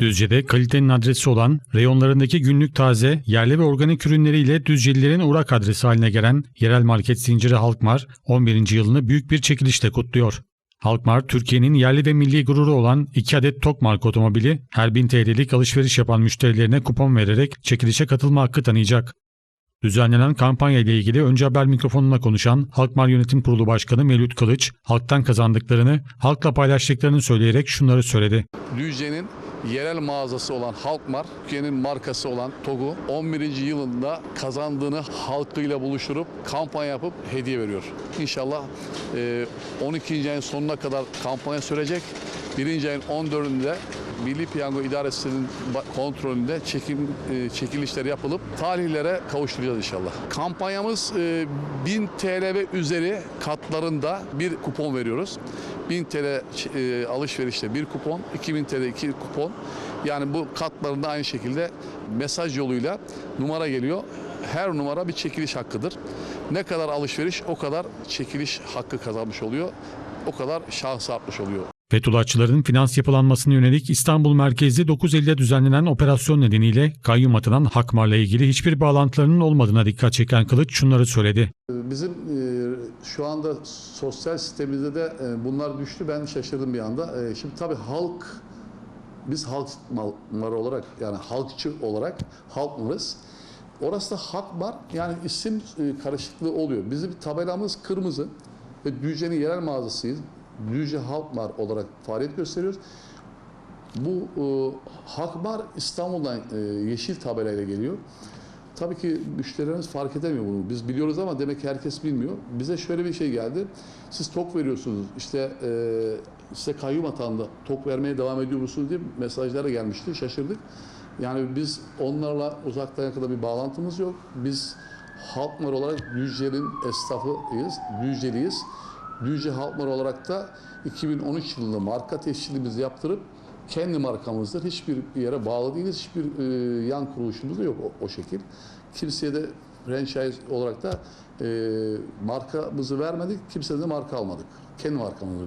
Düzce'de kalitenin adresi olan, reyonlarındaki günlük taze, yerli ve organik ürünleriyle Düzcelilerin uğrak adresi haline gelen yerel market zinciri Halkmar, 11. yılını büyük bir çekilişle kutluyor. Halkmar, Türkiye'nin yerli ve milli gururu olan 2 adet TOK marka otomobili, her 1000 TL'lik alışveriş yapan müşterilerine kupon vererek çekilişe katılma hakkı tanıyacak. Düzenlenen kampanya ile ilgili önce haber mikrofonuna konuşan Halkmar Yönetim Kurulu Başkanı Mevlüt Kılıç, halktan kazandıklarını, halkla paylaştıklarını söyleyerek şunları söyledi. Düzce'nin yerel mağazası olan Halkmar, Türkiye'nin markası olan TOG'u 11. yılında kazandığını halkıyla buluşturup kampanya yapıp hediye veriyor. İnşallah e, 12. ayın sonuna kadar kampanya sürecek. 1. ayın 14'ünde Milli Piyango İdaresi'nin kontrolünde çekim e, çekilişler yapılıp tarihlere kavuşturacağız inşallah. Kampanyamız e, 1000 TL ve üzeri katlarında bir kupon veriyoruz. 1000 TL e, alışverişte bir kupon, 2000 TL iki kupon. Yani bu katlarında aynı şekilde mesaj yoluyla numara geliyor. Her numara bir çekiliş hakkıdır. Ne kadar alışveriş o kadar çekiliş hakkı kazanmış oluyor. O kadar şahsı artmış oluyor. Fethullahçıların finans yapılanmasına yönelik İstanbul merkezli 9 ilde düzenlenen operasyon nedeniyle kayyum atanan Hakmar'la ilgili hiçbir bağlantılarının olmadığına dikkat çeken Kılıç şunları söyledi. Bizim e, şu anda sosyal sistemimizde de e, bunlar düştü. Ben şaşırdım bir anda. E, Şimdi tabii halk, biz halk malları olarak yani halkçı olarak halkmarız. Orası da hak var. Yani isim karışıklığı oluyor. Bizim tabelamız kırmızı ve Düzce'nin yerel mağazasıyız. Düzce Halkmar olarak faaliyet gösteriyoruz. Bu e, Hakmar İstanbul'dan e, yeşil tabelayla geliyor. Tabii ki müşterilerimiz fark edemiyor bunu. Biz biliyoruz ama demek ki herkes bilmiyor. Bize şöyle bir şey geldi. Siz tok veriyorsunuz. İşte e, size kayyum atandı. Tok vermeye devam ediyor musunuz diye mesajlara gelmişti. Şaşırdık. Yani biz onlarla uzaktan yakında bir bağlantımız yok. Biz Halkmar olarak Düzce'nin esnafıyız. Düzceliyiz. Düzce Halkmar olarak da 2013 yılında marka tescilimizi yaptırıp kendi markamızdır. Hiçbir yere bağlı değiliz. Hiçbir e, yan kuruluşumuz da yok o, o şekil. Kimseye de franchise olarak da e, markamızı vermedik. Kimseye de marka almadık. Kendi markamızı.